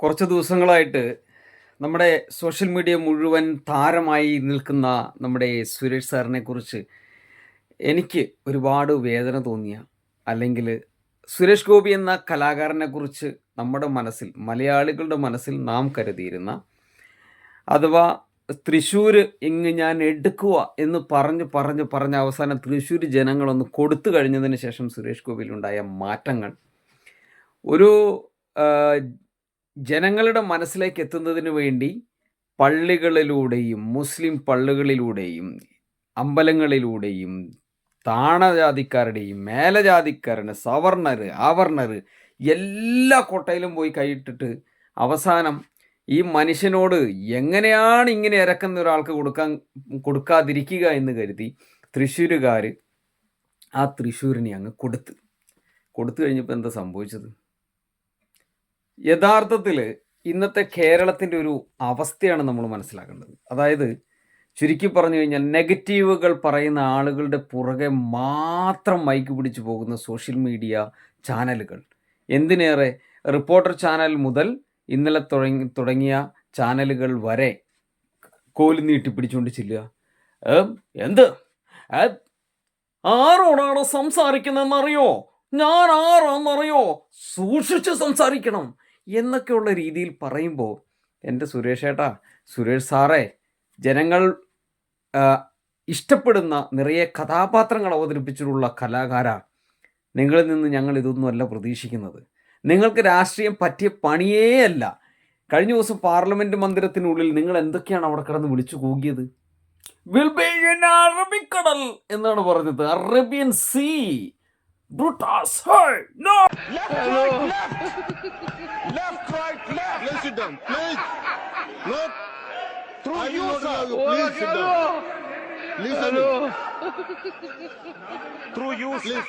കുറച്ച് ദിവസങ്ങളായിട്ട് നമ്മുടെ സോഷ്യൽ മീഡിയ മുഴുവൻ താരമായി നിൽക്കുന്ന നമ്മുടെ സുരേഷ് സാറിനെ കുറിച്ച് എനിക്ക് ഒരുപാട് വേദന തോന്നിയ അല്ലെങ്കിൽ സുരേഷ് ഗോപി എന്ന കലാകാരനെ കുറിച്ച് നമ്മുടെ മനസ്സിൽ മലയാളികളുടെ മനസ്സിൽ നാം കരുതിയിരുന്ന അഥവാ തൃശ്ശൂർ ഇങ്ങ് ഞാൻ എടുക്കുക എന്ന് പറഞ്ഞ് പറഞ്ഞ് പറഞ്ഞ് അവസാനം തൃശ്ശൂർ ജനങ്ങളൊന്ന് കൊടുത്തു കഴിഞ്ഞതിന് ശേഷം സുരേഷ് ഗോപിയിലുണ്ടായ മാറ്റങ്ങൾ. ഒരു ജനങ്ങളുടെ മനസ്സിലേക്ക് എത്തുന്നതിന് വേണ്ടി പള്ളികളിലൂടെയും മുസ്ലിം പള്ളികളിലൂടെയും അമ്പലങ്ങളിലൂടെയും താണജാതിക്കാരുടെയും മേലജാതിക്കാരന് സവർണർ ആവർണർ എല്ലാ കോട്ടയിലും പോയി കൈയിട്ടിട്ട് അവസാനം ഈ മനുഷ്യനോട് എങ്ങനെയാണ് ഇങ്ങനെ ഇറക്കുന്ന ഒരാൾക്ക് കൊടുക്കാൻ കൊടുക്കാതിരിക്കുക എന്ന് കരുതി തൃശ്ശൂരുകാർ ആ തൃശ്ശൂരിനെ അങ്ങ് കൊടുത്ത്. കൊടുത്തു കഴിഞ്ഞപ്പോൾ എന്താ സംഭവിച്ചത്? യഥാർത്ഥത്തിൽ ഇന്നത്തെ കേരളത്തിന്റെ ഒരു അവസ്ഥയാണ് നമ്മൾ മനസ്സിലാക്കേണ്ടത്. അതായത് ചുരുക്കി പറഞ്ഞു കഴിഞ്ഞാൽ നെഗറ്റീവുകൾ പറയുന്ന ആളുകളുടെ പുറകെ മാത്രം മൈക്ക് പിടിച്ചു പോകുന്ന സോഷ്യൽ മീഡിയ ചാനലുകൾ. എന്തിനേറെ? റിപ്പോർട്ടർ ചാനൽ മുതൽ ഇന്നലെ തുടങ്ങി തുടങ്ങിയ ചാനലുകൾ വരെ കോലി നീട്ടി പിടിച്ചുകൊണ്ട് ചെല്ലുക. എന്ത്? ആരോടാണ് സംസാരിക്കുന്നതെന്നറിയോ? ഞാൻ ആരാന്നറിയോ സൂക്ഷിച്ച് സംസാരിക്കണം. എന്നൊക്കെയുള്ള രീതിയിൽ പറയുമ്പോൾ എന്റെ സുരേഷ് ഏട്ടാ സുരേഷ് സാറേ ജനങ്ങൾ ഇഷ്ടപ്പെടുന്ന നിറയെ കഥാപാത്രങ്ങൾ അവതരിപ്പിച്ചിട്ടുള്ള കലാകാര നിങ്ങളിൽ നിന്ന് ഞങ്ങൾ ഇതൊന്നുമല്ല പ്രതീക്ഷിക്കുന്നത്. നിങ്ങൾക്ക് രാഷ്ട്രീയം പറ്റിയ പണിയേ അല്ല. കഴിഞ്ഞ ദിവസം പാർലമെന്റ് മന്ദിരത്തിനുള്ളിൽ നിങ്ങൾ എന്തൊക്കെയാണ് അവിടെ കിടന്ന് വിളിച്ചു കൂകിയത്? അറബിക്കടൽ എന്നാണ് പറഞ്ഞത്. Arabian sea Brutus no down. Please. Not Through I you, sir. you. Please sit down. Listen. Through you. Please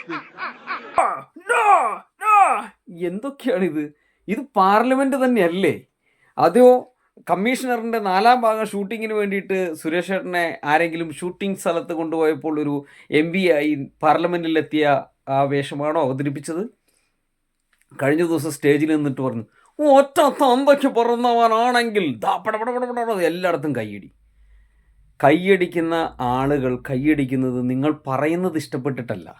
എന്തൊക്കെയാണിത് ഇത് പാർലമെന്റ് തന്നെയല്ലേ അതോ കമ്മീഷണറിന്റെ നാലാം ഭാഗം ഷൂട്ടിങ്ങിന് വേണ്ടിയിട്ട് സുരേഷ് ഏട്ടനെ ആരെങ്കിലും ഷൂട്ടിംഗ് സ്ഥലത്ത് കൊണ്ടുപോയപ്പോൾ ഒരു എം പി ആയി പാർലമെന്റിലെത്തിയ ആ വേഷമാണോ അവതരിപ്പിച്ചത് കഴിഞ്ഞ ദിവസം സ്റ്റേജിൽ നിന്നിട്ട് പറഞ്ഞു ഒറ്റ തന്തയ്ക്ക് പിറന്നവനാണെങ്കിൽ എല്ലായിടത്തും കൈയടി. കൈയടിക്കുന്ന ആളുകൾ കൈയടിക്കുന്നത് നിങ്ങൾ പറയുന്നത് ഇഷ്ടപ്പെട്ടിട്ടല്ല.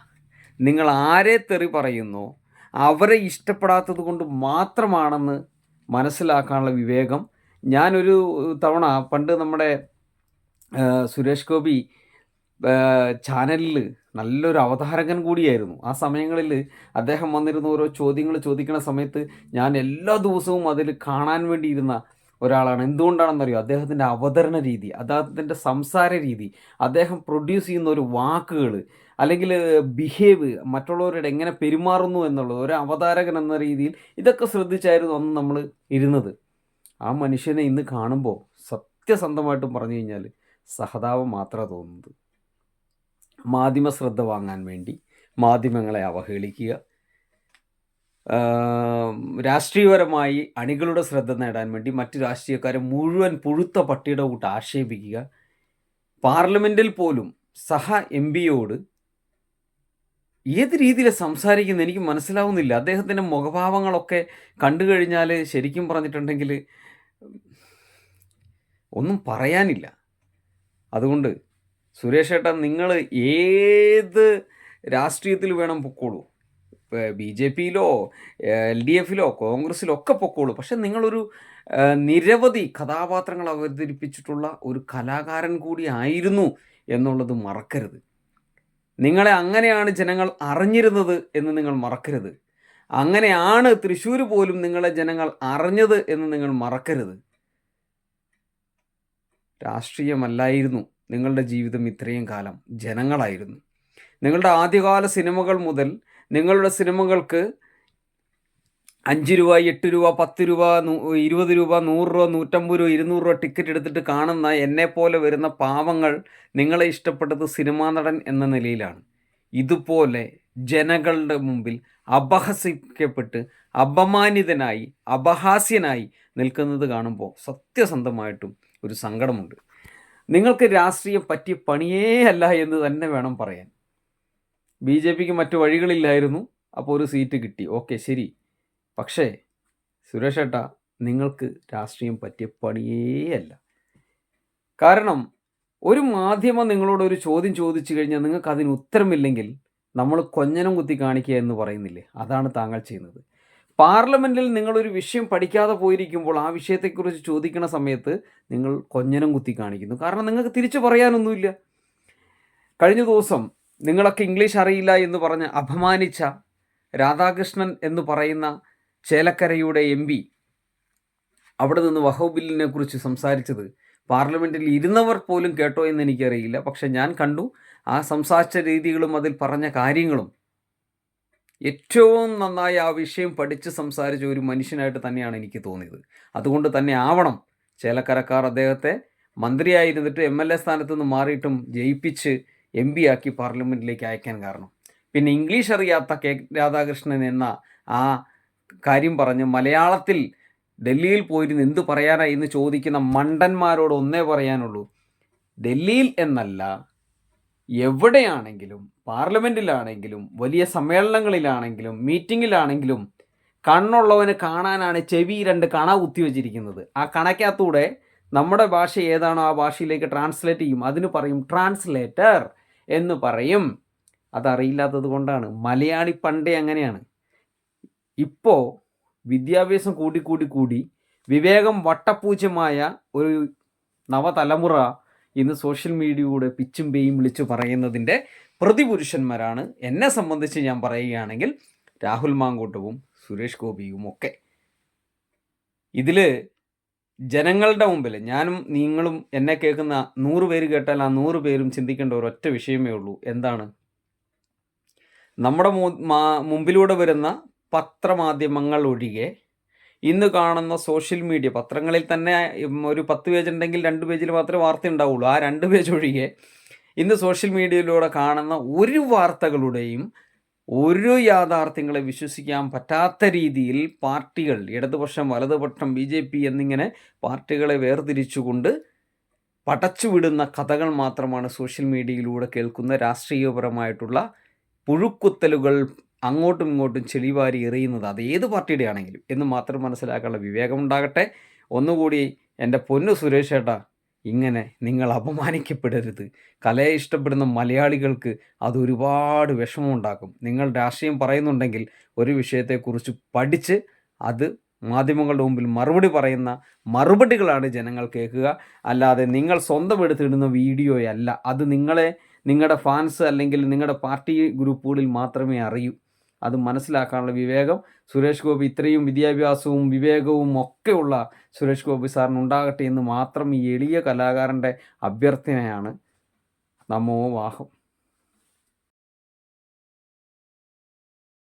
നിങ്ങൾ ആരെ തെറി പറയുന്നോ അവരെ ഇഷ്ടപ്പെടാത്തത് കൊണ്ട് മാത്രമാണെന്ന് മനസ്സിലാക്കാനുള്ള വിവേകം. ഞാനൊരു തവണ പണ്ട് നമ്മുടെ സുരേഷ് ഗോപി ചാനലിൽ നല്ലൊരു അവതാരകൻ കൂടിയായിരുന്നു. ആ സമയങ്ങളിൽ അദ്ദേഹം വന്നിരുന്ന ഓരോ ചോദ്യങ്ങൾ ചോദിക്കുന്ന സമയത്ത് ഞാൻ എല്ലാ ദിവസവും അതിൽ കാണാൻ വേണ്ടിയിരുന്ന ഒരാളാണ്. എന്തുകൊണ്ടാണെന്നറിയോ? അദ്ദേഹത്തിന്റെ അവതരണ രീതി അദ്ദേഹത്തിന്റെ സംസാര രീതി അദ്ദേഹം പ്രൊഡ്യൂസ് ചെയ്യുന്ന ഒരു വാക്കുകൾ അല്ലെങ്കിൽ ബിഹേവ് മറ്റുള്ളവരോട് എങ്ങനെ പെരുമാറുന്നു എന്നുള്ളത് ഒരു അവതാരകൻ എന്ന രീതിയിൽ ഇതൊക്കെ ശ്രദ്ധിച്ചായിരുന്നു അന്ന് നമ്മൾ ഇരുന്നത്. ആ മനുഷ്യനെ ഇന്ന് കാണുമ്പോൾ സത്യസന്ധമായിട്ടും പറഞ്ഞു കഴിഞ്ഞാൽ സഹതാപം മാത്രമാണ് തോന്നുന്നത്. മാധ്യമ ശ്രദ്ധ വാങ്ങാൻ വേണ്ടി മാധ്യമങ്ങളെ അവഹേളിക്കുക. രാഷ്ട്രീയപരമായി അണികളുടെ ശ്രദ്ധ നേടാൻ വേണ്ടി മറ്റ് രാഷ്ട്രീയക്കാരെ മുഴുവൻ പുഴുത്ത പട്ടിയുടെ കൂട്ട് ആക്ഷേപിക്കുക. പാർലമെന്റിൽ പോലും സഹ എം പിയോട് ഏത് രീതിയിൽ സംസാരിക്കുന്നത്? എനിക്ക് മനസ്സിലാവുന്നില്ല. അദ്ദേഹത്തിന്റെ മുഖഭാവങ്ങളൊക്കെ കണ്ടു കഴിഞ്ഞാൽ ശരിക്കും പറഞ്ഞിട്ടുണ്ടെങ്കിൽ ഒന്നും പറയാനില്ല. അതുകൊണ്ട് സുരേഷ് ഏട്ടാ നിങ്ങൾ ഏത് രാഷ്ട്രീയത്തിൽ വേണം പൊക്കോളൂ? ബി ജെ പിയിലോ എൽ ഡി എഫിലോ കോൺഗ്രസ്സിലോ ഒക്കെ പൊക്കോളൂ. പക്ഷെ നിങ്ങളൊരു നിരവധി കഥാപാത്രങ്ങൾ അവതരിപ്പിച്ചിട്ടുള്ള ഒരു കലാകാരൻ കൂടി ആയിരുന്നു എന്നുള്ളത് മറക്കരുത്. നിങ്ങളെ അങ്ങനെയാണ് ജനങ്ങൾ അറിഞ്ഞിരുന്നത് എന്ന് നിങ്ങൾ മറക്കരുത്. അങ്ങനെയാണ് തൃശ്ശൂർ പോലും നിങ്ങളെ ജനങ്ങൾ അറിഞ്ഞത് എന്ന് നിങ്ങൾ മറക്കരുത്. രാഷ്ട്രീയമല്ലായിരുന്നു. നിങ്ങളുടെ ജീവിതം ഇത്രയും കാലം ജനങ്ങളായിരുന്നു. നിങ്ങളുടെ ആദ്യകാല സിനിമകൾ മുതൽ നിങ്ങളുടെ സിനിമകൾക്ക് അഞ്ച് രൂപ എട്ട് രൂപ പത്ത് രൂപ ഇരുപത് രൂപ നൂറ് രൂപ നൂറ്റമ്പത് രൂപ ഇരുന്നൂറ് രൂപ ടിക്കറ്റ് എടുത്തിട്ട് കാണുന്ന എന്നെപ്പോലെ വരുന്ന പാവങ്ങൾ നിങ്ങളെ ഇഷ്ടപ്പെട്ടത് സിനിമാ നടൻ എന്ന നിലയിലാണ്. ഇതുപോലെ ജനങ്ങളുടെ മുമ്പിൽ അപഹസിക്കപ്പെട്ട് അപമാനിതനായി അപഹാസ്യനായി നിൽക്കുന്നത് കാണുമ്പോൾ സത്യസന്ധമായിട്ടും ഒരു സങ്കടമുണ്ട്. നിങ്ങൾക്ക് രാഷ്ട്രീയം പറ്റിയ പണിയേ അല്ല എന്ന് തന്നെ വേണം പറയാൻ. ബി ജെ പിക്ക് മറ്റു വഴികളില്ലായിരുന്നു. അപ്പോൾ ഒരു സീറ്റ് കിട്ടി. ഓക്കെ ശരി. പക്ഷേ സുരേഷ് ഏട്ടാ നിങ്ങൾക്ക് രാഷ്ട്രീയം പറ്റിയ പണിയേ അല്ല. കാരണം ഒരു മാധ്യമം നിങ്ങളോട് ഒരു ചോദ്യം ചോദിച്ചു കഴിഞ്ഞാൽ നിങ്ങൾക്ക് അതിന് ഉത്തരമില്ലെങ്കിൽ നമ്മൾ കൊഞ്ഞനം കുത്തി കാണിക്കുക എന്ന് പറയുന്നില്ലേ? അതാണ് താങ്കൾ ചെയ്യുന്നത്. പാർലമെന്റിൽ നിങ്ങളൊരു വിഷയം പഠിക്കാതെ പോയിരിക്കുമ്പോൾ ആ വിഷയത്തെക്കുറിച്ച് ചോദിക്കുന്ന സമയത്ത് നിങ്ങൾ കൊഞ്ഞനം കുത്തി കാണിക്കുന്നു. കാരണം നിങ്ങൾക്ക് തിരിച്ചു പറയാനൊന്നുമില്ല. കഴിഞ്ഞ ദിവസം നിങ്ങളൊക്കെ ഇംഗ്ലീഷ് അറിയില്ല എന്ന് പറഞ്ഞ് അപമാനിച്ച രാധാകൃഷ്ണൻ എന്ന് പറയുന്ന ചേലക്കരയുടെ എം പി അവിടെ നിന്ന് വഹവ് ബില്ലിനെ കുറിച്ച് സംസാരിച്ചത് പാർലമെന്റിൽ ഇരുന്നവർ പോലും കേട്ടോ എന്ന് എനിക്കറിയില്ല. പക്ഷെ ഞാൻ കണ്ടു ആ സംസാരിച്ച രീതികളും അതിൽ പറഞ്ഞ കാര്യങ്ങളും ഏറ്റവും നന്നായി ആ വിഷയം പഠിച്ച് സംസാരിച്ച ഒരു മനുഷ്യനായിട്ട് തന്നെയാണ് എനിക്ക് തോന്നിയത്. അതുകൊണ്ട് തന്നെ ആവണം ചേലക്കരക്കാർ അദ്ദേഹത്തെ മന്ത്രിയായിരുന്നിട്ട് എം എൽ എ സ്ഥാനത്ത് നിന്ന് മാറിയിട്ടും ജയിപ്പിച്ച് എം പി ആക്കി പാർലമെന്റിലേക്ക് അയക്കാൻ കാരണം. പിന്നെ ഇംഗ്ലീഷ് അറിയാത്ത കെ രാധാകൃഷ്ണൻ എന്ന ആ കാര്യം പറഞ്ഞ് മലയാളത്തിൽ ഡൽഹിയിൽ പോയിരുന്ന് എന്ത് പറയാനാ എന്ന് ചോദിക്കുന്ന മണ്ടന്മാരോട് ഒന്നേ പറയാനുള്ളൂ. ഡൽഹിയിൽ എന്നല്ല എവിടെയാണെങ്കിലും പാർലമെന്റിലാണെങ്കിലും വലിയ സമ്മേളനങ്ങളിലാണെങ്കിലും മീറ്റിങ്ങിലാണെങ്കിലും കണ്ണുള്ളവന് കാണാനാണ് ചെവി രണ്ട് കണ കുത്തി വെച്ചിരിക്കുന്നത്. ആ കണക്കകത്തൂടെ നമ്മുടെ ഭാഷ ഏതാണോ ആ ഭാഷയിലേക്ക് ട്രാൻസ്ലേറ്റ് ചെയ്യും. അതിന് പറയും ട്രാൻസ്ലേറ്റർ എന്ന് പറയും. അതറിയില്ലാത്തത് കൊണ്ടാണ്. മലയാളി പണ്ടേ അങ്ങനെയാണ്. ഇപ്പോൾ വിദ്യാഭ്യാസം കൂടി കൂടി കൂടി വിവേകം വട്ടപ്പൂജ്യമായ ഒരു നവതലമുറ ഇന്ന് സോഷ്യൽ മീഡിയയുടെ പിച്ചും പേയും വിളിച്ചു പറയുന്നതിന്റെ പ്രതിപുരുഷന്മാരാണ്. എന്നെ സംബന്ധിച്ച് ഞാൻ പറയുകയാണെങ്കിൽ രാഹുൽ മാങ്കൂട്ടവും സുരേഷ് ഗോപിയും ഒക്കെ. ഇതിൽ ജനങ്ങളുടെ മുമ്പിൽ ഞാനും നിങ്ങളും എന്നെ കേൾക്കുന്ന നൂറ് പേര് കേട്ടാൽ ആ നൂറ് പേരും ചിന്തിക്കേണ്ട ഒരൊറ്റ വിഷയമേ ഉള്ളൂ. എന്താണ്? നമ്മുടെ മുമ്പിലൂടെ വരുന്ന പത്രമാധ്യമങ്ങൾ ഒഴികെ ഇന്ന് കാണുന്ന സോഷ്യൽ മീഡിയ പത്രങ്ങളിൽ തന്നെ ഒരു പത്ത് പേജ് ഉണ്ടെങ്കിൽ രണ്ട് പേജിൽ മാത്രമേ വാർത്ത ഉണ്ടാവുള്ളൂ ആ രണ്ട് പേജ് ഒഴികെ ഇന്ന് സോഷ്യൽ മീഡിയയിലൂടെ കാണുന്ന ഒരു വാർത്തകളുടെയും ഒരു യാഥാർത്ഥ്യങ്ങളെ വിശ്വസിക്കാൻ പറ്റാത്ത രീതിയിൽ പാർട്ടികൾ ഇടതുപക്ഷം വലതുപക്ഷം ബി ജെ പി എന്നിങ്ങനെ പാർട്ടികളെ വേർതിരിച്ചുകൊണ്ട് പടച്ചുവിടുന്ന കഥകൾ മാത്രമാണ് സോഷ്യൽ മീഡിയയിലൂടെ കേൾക്കുന്ന രാഷ്ട്രീയപരമായിട്ടുള്ള പുഴുക്കുത്തലുകൾ അങ്ങോട്ടും ഇങ്ങോട്ടും ചെളിവാരി എറിയുന്നത് അത് ഏത് പാർട്ടിയുടെ ആണെങ്കിലും എന്ന് മാത്രം മനസ്സിലാക്കാനുള്ള വിവേകമുണ്ടാകട്ടെ ഒന്നുകൂടി എന്റെ പൊന്നു സുരേഷ് ഇങ്ങനെ നിങ്ങൾ അപമാനിക്കപ്പെടരുത്. കലയെ ഇഷ്ടപ്പെടുന്ന മലയാളികൾക്ക് അത് ഒരുപാട് വിഷമമുണ്ടാക്കും. നിങ്ങൾ രാഷ്ട്രീയം പറയുന്നുണ്ടെങ്കിൽ ഒരു വിഷയത്തെക്കുറിച്ച് പഠിച്ച് അത് മാധ്യമങ്ങളുടെ മുമ്പിൽ മറുപടി പറയുന്ന മറുപടികളാണ് ജനങ്ങൾ കേൾക്കുക. അല്ലാതെ നിങ്ങൾ സ്വന്തം എടുത്തിടുന്ന വീഡിയോയല്ല. അത് നിങ്ങളെ നിങ്ങളുടെ ഫാൻസ് അല്ലെങ്കിൽ നിങ്ങളുടെ പാർട്ടി ഗ്രൂപ്പുകളിൽ മാത്രമേ അറിയൂ. അത് മനസ്സിലാക്കാനുള്ള വിവേകം സുരേഷ് ഗോപി ഇത്രയും വിദ്യാഭ്യാസവും വിവേകവും ഒക്കെയുള്ള സുരേഷ് ഗോപി സാറിന് ഉണ്ടാകട്ടെ എന്ന് മാത്രം ഈ എളിയ കലാകാരന്റെ അഭ്യർത്ഥനയാണ്. നമോ വാഹം.